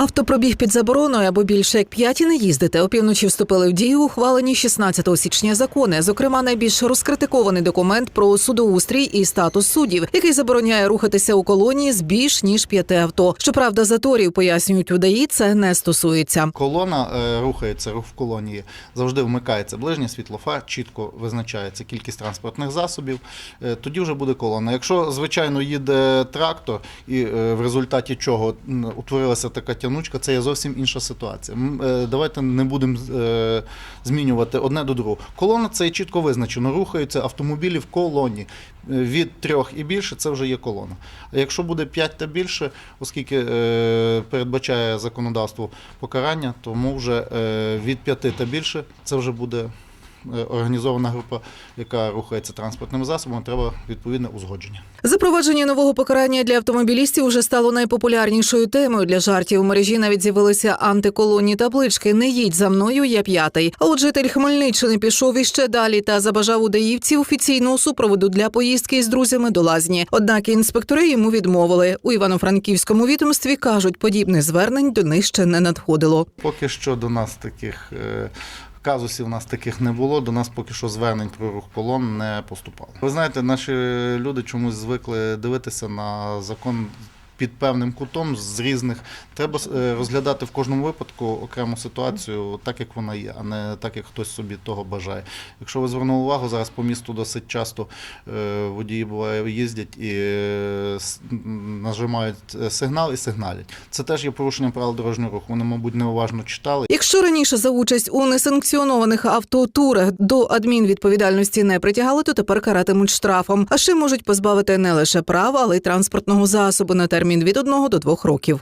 Автопробіг під забороною або більше як п'яті не їздити. Опівночі вступили в дію ухвалені 16 січня закони. Зокрема, найбільш розкритикований документ про судоустрій і статус суддів, який забороняє рухатися у колонії з більш ніж п'яти авто. Щоправда, заторів пояснюють удаї, це не стосується. Колона е, рухається, рух в колонії завжди вмикається ближнє світло, фар, чітко визначається кількість транспортних засобів. Е, тоді вже буде колона. Якщо, звичайно, їде трактор, і е, в результаті чого утворилася така тянучка, це є зовсім інша ситуація. Е, давайте не будемо е, змінювати одне до другого. Колона це є чітко визначено. Рухаються автомобілі в колоні. Е, Від трьох і більше це вже є колона. А якщо буде п'ять та більше, оскільки передбачає законодавство покарання, тому вже від п'яти та більше це вже буде організована група, яка рухається транспортним засобом, треба відповідне узгодження. Запровадження нового покарання для автомобілістів уже стало найпопулярнішою темою для жартів. У мережі навіть з'явилися антиколонні таблички Не їдь за мною, я п'ятий. А от житель Хмельниччини пішов іще далі та забажав удаївці офіційного супроводу для поїздки з друзями до лазні. Однак інспектори йому відмовили. У Івано-Франківському відомстві кажуть, подібних звернень до них ще не надходило. Поки що до нас таких е, казусів у нас таких не було. До нас поки що звернень про рух колон не поступало. Ви знаєте, наші люди чомусь звикли дивитися на закон. Під певним кутом з різних треба е, розглядати в кожному випадку окрему ситуацію так, як вона є, а не так, як хтось собі того бажає. Якщо ви звернули увагу, зараз по місту досить часто е, водії буває їздять і е, нажимають сигнал і сигналять. Це теж є порушенням правил дорожнього руху. Вони, мабуть, неуважно читали. Якщо раніше за участь у несанкціонованих автотурах до адмінвідповідальності не притягали, то тепер каратимуть штрафом. А ще можуть позбавити не лише права, але й транспортного засобу на термін від одного до двох років.